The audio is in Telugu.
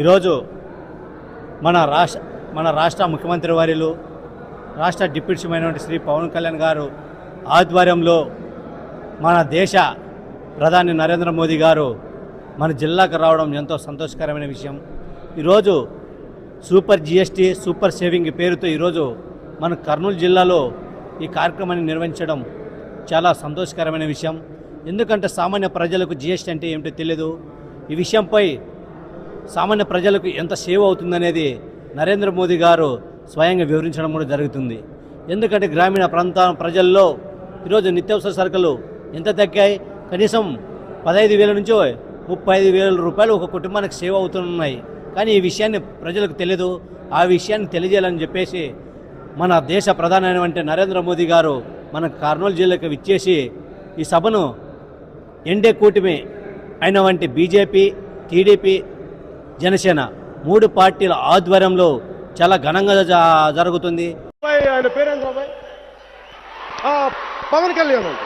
ఈరోజు మన రాష్ట్ర మన రాష్ట్ర ముఖ్యమంత్రి వారిలు రాష్ట్ర డిప్యూటీ అయినటువంటి శ్రీ పవన్ కళ్యాణ్ గారు ఆధ్వర్యంలో మన దేశ ప్రధాని నరేంద్ర మోదీ గారు మన జిల్లాకు రావడం ఎంతో సంతోషకరమైన విషయం. ఈరోజు సూపర్ జిఎస్టీ సూపర్ సేవింగ్ పేరుతో ఈరోజు మన కర్నూలు జిల్లాలో ఈ కార్యక్రమాన్ని నిర్వహించడం చాలా సంతోషకరమైన విషయం. ఎందుకంటే సామాన్య ప్రజలకు జిఎస్టీ అంటే ఏమిటో తెలియదు ఈ విషయంపై సామాన్య ప్రజలకు ఎంత సేవ్ అవుతుందనేది నరేంద్ర మోదీ గారు స్వయంగా వివరించడం కూడా జరుగుతుంది. ఎందుకంటే గ్రామీణ ప్రాంత ప్రజల్లో ఈరోజు నిత్యావసర సరుకులు ఎంత తగ్గాయి? కనీసం పదహైదు వేల నుంచి ముప్పై ఐదు వేల రూపాయలు ఒక కుటుంబానికి సేవ్ అవుతున్నాయి. కానీ ఈ విషయాన్ని ప్రజలకు తెలియదు ఆ విషయాన్ని తెలియజేయాలని చెప్పేసి మన దేశ ప్రధానమైనటువంటి నరేంద్ర మోదీ గారు మన కర్నూలు జిల్లాకు విచ్చేసి ఈ సభను ఎండే కూటమి అయిన వంటి బీజేపీ టీడీపీ జనసేన మూడు పార్టీల ఆధ్వర్యంలో చాలా ఘనంగా జరుగుతుంది. ఆయన పేరేంటి పవన్ కళ్యాణ్ అంట.